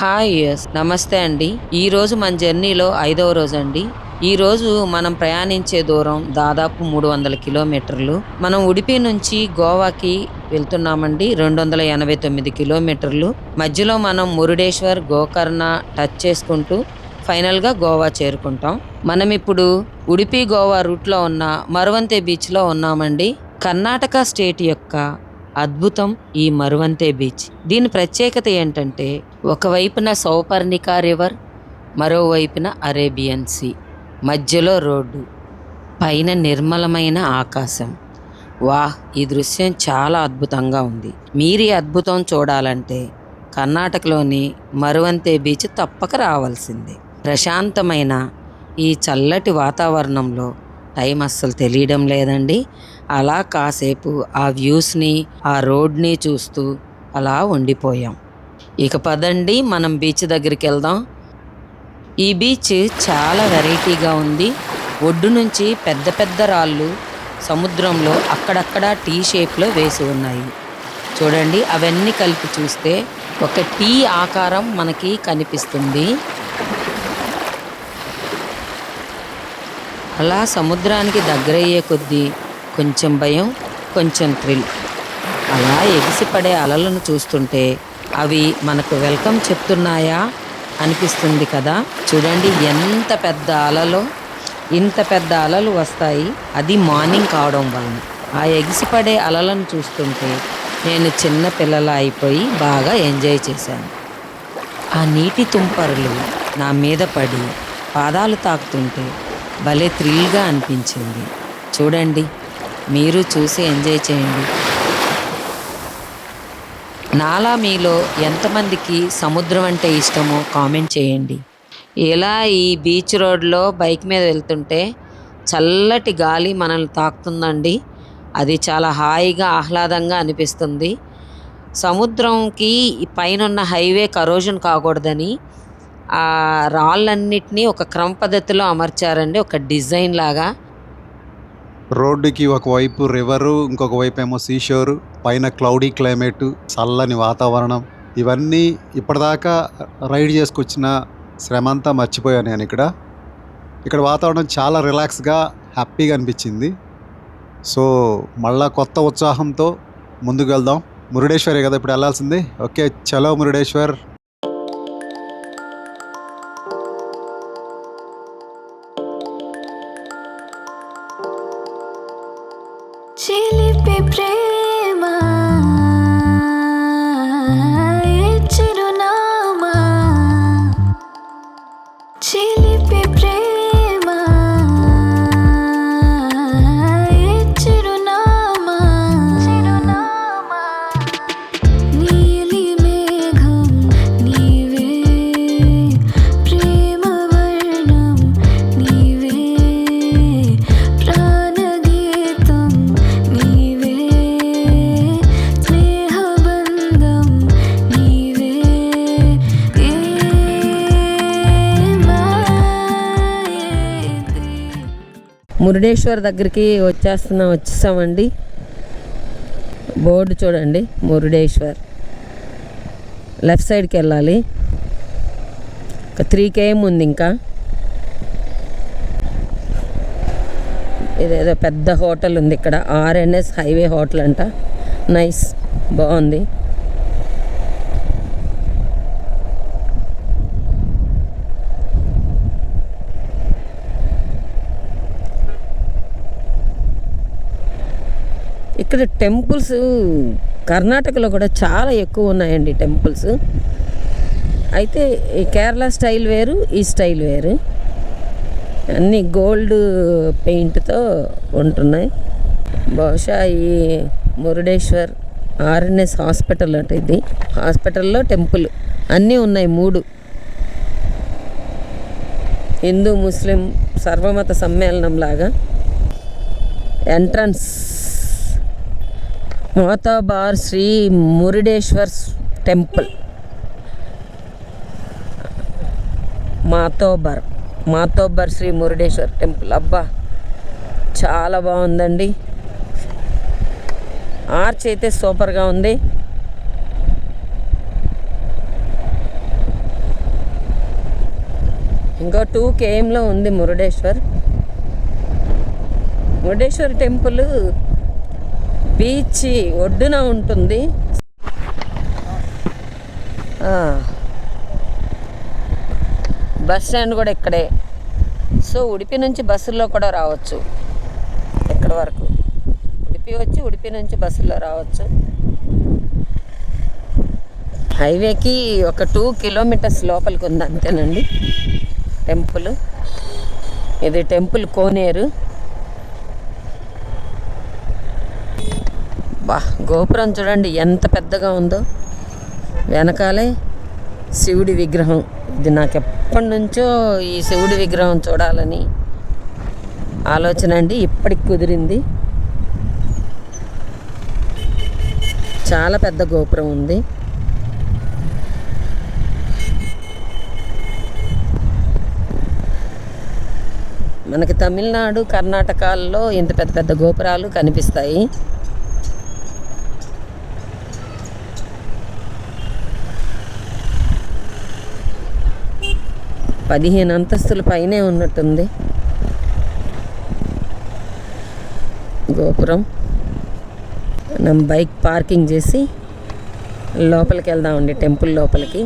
Hi yes నమస్తే అండి. ఈరోజు మన జర్నీలో ఐదవ రోజు అండి ఈరోజు మనం ప్రయాణించే దూరం దాదాపు మూడు వందల కిలోమీటర్లు. మనం ఉడిపి నుంచి గోవాకి వెళ్తున్నామండి రెండు వందల ఎనభై తొమ్మిది కిలోమీటర్లు. మధ్యలో మనం మురుడేశ్వర్ గోకర్ణ టచ్ చేసుకుంటూ ఫైనల్గా గోవా చేరుకుంటాం. మనం ఇప్పుడు ఉడిపి గోవా రూట్లో ఉన్న మరువంతే బీచ్లో ఉన్నామండి. కర్ణాటక స్టేట్ యొక్క అద్భుతం ఈ మరువంతే బీచ్ దీని ప్రత్యేకత ఏంటంటే ఒకవైపున సౌపర్ణికా రివర్ మరోవైపున అరేబియన్ సీ. మధ్యలో రోడ్డు పైన నిర్మలమైన ఆకాశం. వాహ్ ఈ దృశ్యం చాలా అద్భుతంగా ఉంది. మీరు అద్భుతం చూడాలంటే కర్ణాటకలోని మరువంతే బీచ్ తప్పక రావాల్సిందే. ప్రశాంతమైన ఈ చల్లటి వాతావరణంలో టైం అస్సలు తెలియడం లేదండి. అలా కాసేపు ఆ వ్యూస్ని ఆ రోడ్ని చూస్తూ అలా ఉండిపోయాం. ఇక పదండి మనం బీచ్ దగ్గరికి వెళ్దాం. ఈ బీచ్ చాలా వెరైటీగా ఉంది. ఒడ్డు నుంచి పెద్ద పెద్ద రాళ్ళు సముద్రంలో అక్కడక్కడ టీ షేప్లో వేసి ఉన్నాయి. చూడండి అవన్నీ కలిపి చూస్తే ఒక టీ ఆకారం మనకి కనిపిస్తుంది. అలా సముద్రానికి దగ్గరయ్యే కొద్దీ కొంచెం భయం కొంచెం థ్రిల్. అలా ఎగిసిపడే అలలను చూస్తుంటే అవి మనకు వెల్కమ్ చెప్తున్నాయా? అనిపిస్తుంది కదా? చూడండి ఎంత పెద్ద అలలు ఇంత పెద్ద అలలు వస్తాయి. అది మార్నింగ్ కావడం వలన. ఆ ఎగిసిపడే అలలను చూస్తుంటే నేను చిన్న పిల్లల అయిపోయి బాగా ఎంజాయ్ చేశాను. ఆ నీటి తుంపరులు నా మీద పడి పాదాలు తాకుతుంటే భలే థ్రిల్గా అనిపించింది. చూడండి మీరు చూసి ఎంజాయ్ చేయండి. నాలా మీలో ఎంతమందికి సముద్రం అంటే ఇష్టమో కామెంట్ చేయండి. ఇలా ఈ బీచ్ రోడ్లో బైక్ మీద వెళ్తుంటే చల్లటి గాలి మనల్ని తాకుతుందండి. అది చాలా హాయిగా ఆహ్లాదంగా అనిపిస్తుంది. సముద్రంకి పైన పైనున్న హైవే కరోజన్ కాకూడదని ఆ రాళ్ళన్నిటినీ ఒక క్రమ పద్ధతిలో అమర్చారండి. ఒక డిజైన్ లాగా రోడ్డుకి ఒకవైపు రివరు ఇంకొక వైపు ఏమో సీషోరు పైన క్లౌడీ క్లైమేట్ చల్లని వాతావరణం. ఇవన్నీ ఇప్పటిదాకా రైడ్ చేసుకొచ్చిన శ్రమ అంతా మర్చిపోయాను నేను ఇక్కడ. ఇక్కడ వాతావరణం చాలా రిలాక్స్గా హ్యాపీగా అనిపించింది. సో మళ్ళా కొత్త ఉత్సాహంతో ముందుకు వెళ్దాం. మురుడేశ్వరే కదా ఇప్పుడు వెళ్ళాల్సింది? ఓకే చలో మురుడేశ్వర్. pray. మురుడేశ్వర్ దగ్గరికి వచ్చేస్తున్నాం వచ్చేసామండి. బోర్డు చూడండి మురుడేశ్వర్. లెఫ్ట్ సైడ్కి వెళ్ళాలి. ఒక త్రీ కేఎం ఉంది ఇంకా. ఇదేదో పెద్ద హోటల్ ఉంది ఇక్కడ ఆర్ఎన్ఎస్ హైవే హోటల్ అంట. నైస్ బాగుంది. ఇక్కడ టెంపుల్స్ కర్ణాటకలో కూడా చాలా ఎక్కువ ఉన్నాయండి టెంపుల్స్. అయితే ఈ కేరళ స్టైల్ వేరు ఈ స్టైల్ వేరు. అన్నీ గోల్డ్ పెయింట్తో ఉంటున్నాయి. బహుశా ఈ మురుడేశ్వర్ ఆర్ఎన్ఎస్ హాస్పిటల్ అంటే ఇది. హాస్పిటల్లో టెంపుల్ అన్నీ ఉన్నాయి మూడు. హిందూ ముస్లిం సర్వమత సమ్మేళనం లాగా entrance Mathobar Shri Murudeshwar temple. Mathobar Mathobar Shri Murudeshwar temple. అబ్బా చాలా బాగుందండి. ఆర్చ్ అయితే సూపర్గా ఉంది. ఇంకో టూ కేఎంలో ఉంది మురుడేశ్వర్. మురుడేశ్వర్ టెంపుల్ బీచ్ ఒడ్డున ఉంటుంది. బస్ స్టాండ్ కూడా ఇక్కడే. సో ఉడిపి నుంచి బస్సుల్లో కూడా రావచ్చు. ఇక్కడ వరకు? ఉడిపి వచ్చి ఉడిపి నుంచి బస్సుల్లో రావచ్చు. హైవేకి ఒక టూ కిలోమీటర్స్ లోపలికి ఉంది అంతేనండి. టెంపుల్. ఇది టెంపుల్ కోనేరు. బా గోపురం చూడండి ఎంత పెద్దగా ఉందో. వెనకాలే శివుడి విగ్రహం. ఇది నాకు ఎప్పటి నుంచో ఈ శివుడి విగ్రహం చూడాలని ఆలోచన అండి. ఇప్పటికి కుదిరింది. చాలా పెద్ద గోపురం ఉంది. మనకి తమిళనాడు కర్ణాటకల్లో ఇంత పెద్ద పెద్ద గోపురాలు కనిపిస్తాయి. పదిహేను అంతస్తుల పైనే ఉన్నట్టుంది. గోపురం. మనం బైక్ పార్కింగ్ చేసి లోపలికి వెళ్దామండి టెంపుల్ లోపలికి.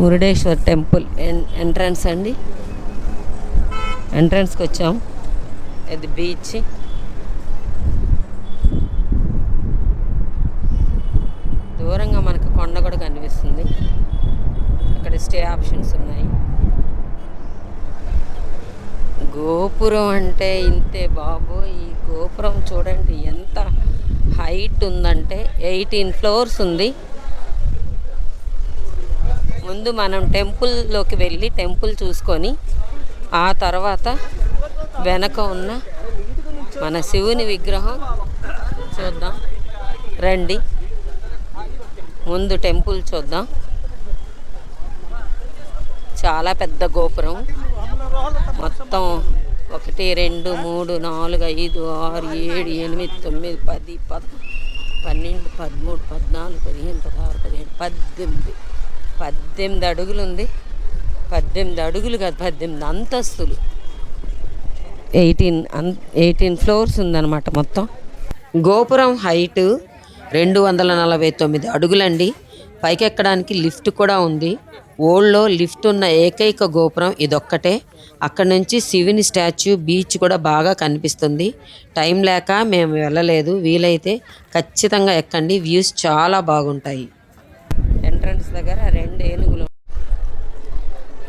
మురుడేశ్వర్ టెంపుల్ ఎన్ ఎంట్రన్స్ అండి. ఎంట్రన్స్కి వచ్చాం. ఇది బీచ్ దూరంగా మనకు కొండ కూడా కనిపిస్తుంది అక్కడ స్టే ఆప్షన్స్ ఉన్నాయి గోపురం అంటే ఇంతే బాబు. ఈ గోపురం చూడండి ఎంత హైట్ ఉందంటే ఎయిటీన్ ఫ్లోర్స్ ఉంది. ముందు మనం టెంపుల్లోకి వెళ్ళి టెంపుల్ చూసుకొని ఆ తర్వాత వెనక ఉన్న మన శివుని విగ్రహం చూద్దాం. రండి. ముందు టెంపుల్ చూద్దాం. చాలా పెద్ద గోపురం. మొత్తం ఒకటి రెండు మూడు నాలుగు ఐదు ఆరు ఏడు ఎనిమిది తొమ్మిది పది పద పన్నెండు పదమూడు పద్నాలుగు పదిహేను పదహారు పదిహేను పద్దెనిమిది. పద్దెనిమిది అడుగులు ఉంది పద్దెనిమిది అడుగులు కాదు పద్దెనిమిది అంతస్తులు. ఎయిటీన్ అన్ ఎయిటీన్ ఫ్లోర్స్ ఉందన్నమాట మొత్తం. గోపురం హైట్ రెండు వందల నలభై తొమ్మిది అడుగులండి. పైకెక్కడానికి లిఫ్ట్ కూడా ఉంది. ఓల్డ్లో లిఫ్ట్ ఉన్న ఏకైక గోపురం ఇదొక్కటే. అక్కడ నుంచి శివుని స్టాచ్యూ బీచ్ కూడా బాగా కనిపిస్తుంది. టైం లేక మేము వెళ్ళలేదు. వీలైతే ఖచ్చితంగా ఎక్కండి. వ్యూస్ చాలా బాగుంటాయి. ఎంట్రన్స్ దగ్గర రెండు ఏనుగులు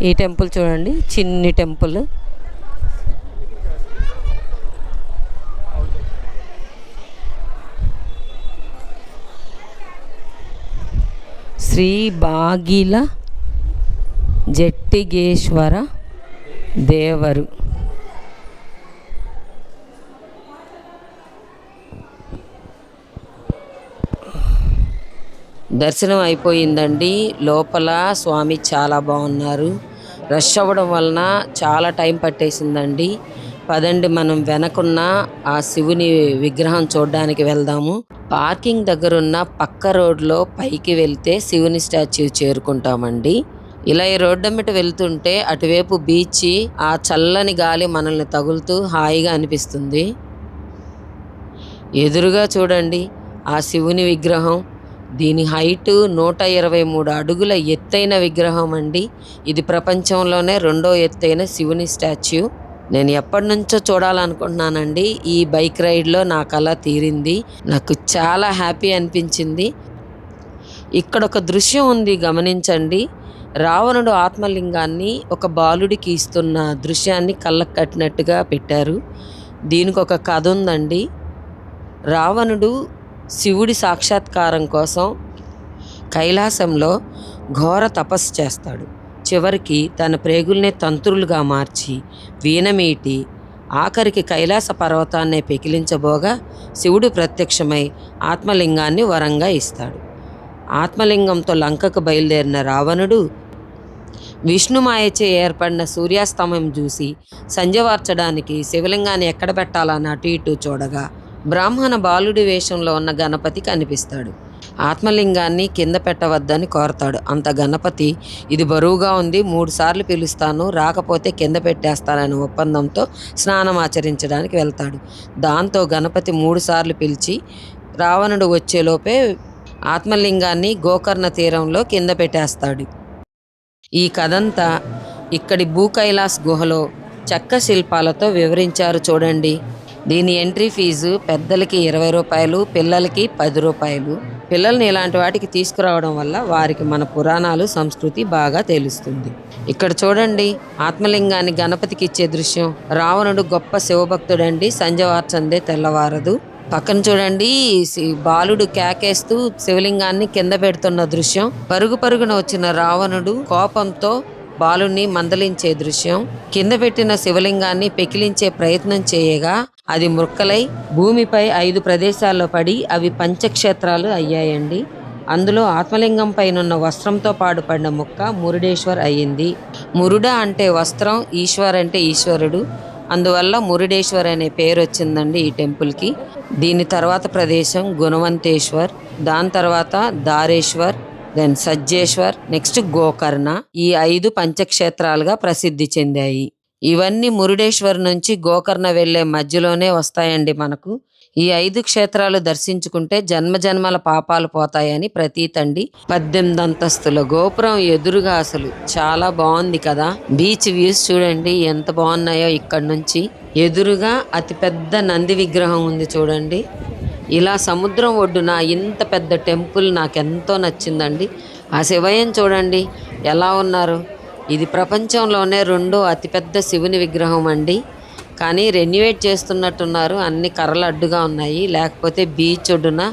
ఈ టెంపుల్ చూడండి. చిన్ని టెంపుల్. శ్రీ బాగిల జట్టిగేశ్వర దేవరు. దర్శనం అయిపోయిందండి. లోపల స్వామి చాలా బాగున్నారు. రష్ అవ్వడం వలన చాలా టైం పట్టేసిందండి. పదండి మనం వెనకున్న ఆ శివుని విగ్రహం చూడడానికి వెళ్దాము. పార్కింగ్ దగ్గరున్న పక్క రోడ్లో పైకి వెళ్తే శివుని స్టాచ్యూ చేరుకుంటామండి. ఇలా ఈ రోడ్డు అమ్మట వెళ్తుంటే అటువైపు బీచ్ ఆ చల్లని గాలి మనల్ని తగులుతూ హాయిగా అనిపిస్తుంది. ఎదురుగా చూడండి ఆ శివుని విగ్రహం. దీని హైట్ నూట ఇరవై మూడు అడుగుల ఎత్తైన విగ్రహం అండి. ఇది ప్రపంచంలోనే రెండో ఎత్తైన శివుని స్టాచ్యూ. నేను ఎప్పటి నుంచో చూడాలనుకుంటున్నానండి ఈ బైక్ రైడ్లో నా కళ తీరింది. నాకు చాలా హ్యాపీ అనిపించింది. ఇక్కడ ఒక దృశ్యం ఉంది గమనించండి. రావణుడు ఆత్మలింగాన్ని ఒక బాలుడికి ఇస్తున్న దృశ్యాన్ని కళ్ళకు కట్టినట్టుగా పెట్టారు. దీనికి ఒక కథ ఉందండి. రావణుడు శివుడి సాక్షాత్కారం కోసం కైలాసంలో ఘోర తపస్సు చేస్తాడు. చివరికి తన ప్రేగుల్నే తంత్రులుగా మార్చి వీణమీటి ఆఖరికి కైలాస పర్వతాన్నే పెకిలించబోగా శివుడు ప్రత్యక్షమై ఆత్మలింగాన్ని వరంగా ఇస్తాడు. ఆత్మలింగంతో లంకకు బయలుదేరిన రావణుడు విష్ణుమాయచే ఏర్పడిన సూర్యాస్తమయం చూసి సంజవార్చడానికి శివలింగాన్ని ఎక్కడ పెట్టాలని అటు ఇటు చూడగా బ్రాహ్మణ బాలుడి వేషంలో ఉన్న గణపతి కనిపిస్తాడు. ఆత్మలింగాన్ని కింద పెట్టవద్దని కోరతాడు. అంత గణపతి ఇది బరువుగా ఉంది మూడు సార్లు పిలుస్తాను రాకపోతే కింద పెట్టేస్తానని ఒప్పందంతో స్నానం ఆచరించడానికి వెళ్తాడు. దాంతో గణపతి మూడు సార్లు పిలిచి రావణుడు వచ్చేలోపే ఆత్మలింగాన్ని గోకర్ణ తీరంలో కింద పెట్టేస్తాడు. ఈ కథంతా ఇక్కడి భూ కైలాస్ గుహలో చెక్క శిల్పాలతో వివరించారు చూడండి. దీని ఎంట్రీ ఫీజు పెద్దలకి ఇరవై రూపాయలు పిల్లలకి పది రూపాయలు. పిల్లల్ని ఇలాంటి వాటికి తీసుకురావడం వల్ల వారికి మన పురాణాలు సంస్కృతి బాగా తెలుస్తుంది. ఇక్కడ చూడండి ఆత్మలింగాన్ని గణపతికి ఇచ్చే దృశ్యం. రావణుడు గొప్ప శివభక్తుడండి సంజవార్చందే తెల్లవారదు. పక్కన చూడండి బాలుడు కేకేస్తూ శివలింగాన్ని కింద పెడుతున్న దృశ్యం. పరుగు పరుగున వచ్చిన రావణుడు కోపంతో బాలుణ్ణి మందలించే దృశ్యం. కింద పెట్టిన శివలింగాన్ని పెకిలించే ప్రయత్నం చేయగా అది ముక్కలై భూమిపై ఐదు ప్రదేశాల్లో పడి అవి పంచక్షేత్రాలు అయ్యాయండి. అందులో ఆత్మలింగం పైనున్న వస్త్రంతో పాడుపడిన ముక్క మురుడేశ్వర్ అయ్యింది. మురుడ అంటే వస్త్రం ఈశ్వర్ అంటే ఈశ్వరుడు. అందువల్ల మురుడేశ్వర్ అనే పేరు వచ్చిందండి ఈ టెంపుల్కి. దీని తర్వాత ప్రదేశం గుణవంతేశ్వర్ దాని తర్వాత దారేశ్వర్ దెన్ సజ్జేశ్వర్ నెక్స్ట్ గోకర్ణ. ఈ ఐదు పంచక్షేత్రాలుగా ప్రసిద్ధి చెందాయి. ఇవన్నీ మురుడేశ్వర్ నుంచి గోకర్ణ వెళ్ళే మధ్యలోనే వస్తాయండి మనకు. ఈ ఐదు క్షేత్రాలు దర్శించుకుంటే జన్మ జన్మల పాపాలు పోతాయని ప్రతీతండి. పద్దెనిమిది అంతస్తుల గోపురం ఎదురుగా అసలు చాలా బాగుంది కదా. బీచ్ వ్యూస్ చూడండి ఎంత బాగున్నాయో ఇక్కడ నుంచి. ఎదురుగా అతిపెద్ద నంది విగ్రహం ఉంది చూడండి. ఇలా సముద్రం ఒడ్డున ఇంత పెద్ద టెంపుల్ నాకు ఎంతో నచ్చిందండి. ఆ శివయం చూడండి ఎలా ఉన్నారు? ఇది ప్రపంచంలోనే రెండో అతిపెద్ద శివుని విగ్రహం అండి. కానీ రెన్యువేట్ చేస్తున్నట్టున్నారు. అన్ని కర్రలు అడ్డుగా ఉన్నాయి. లేకపోతే బీచ్ ఒడ్డున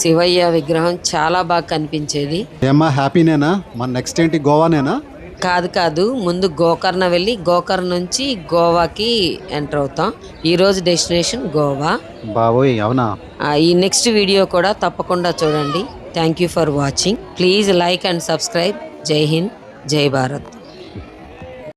శివయ్య విగ్రహం చాలా బాగా కనిపించేది. హ్యాపీనేనా మన నెక్స్ట్ ఏంటి గోవానేనా కాదు కాదు ముందు గోకర్ణ వెళ్ళి గోకర్ణ నుంచి గోవాకి ఎంటర్ అవుతాం. ఈరోజు డెస్టినేషన్ గోవా. బాబోయ్ అవునా? ఈ నెక్స్ట్ వీడియో కూడా తప్పకుండా చూడండి. Thank you for watching please like and subscribe జై హింద్ జై భారత్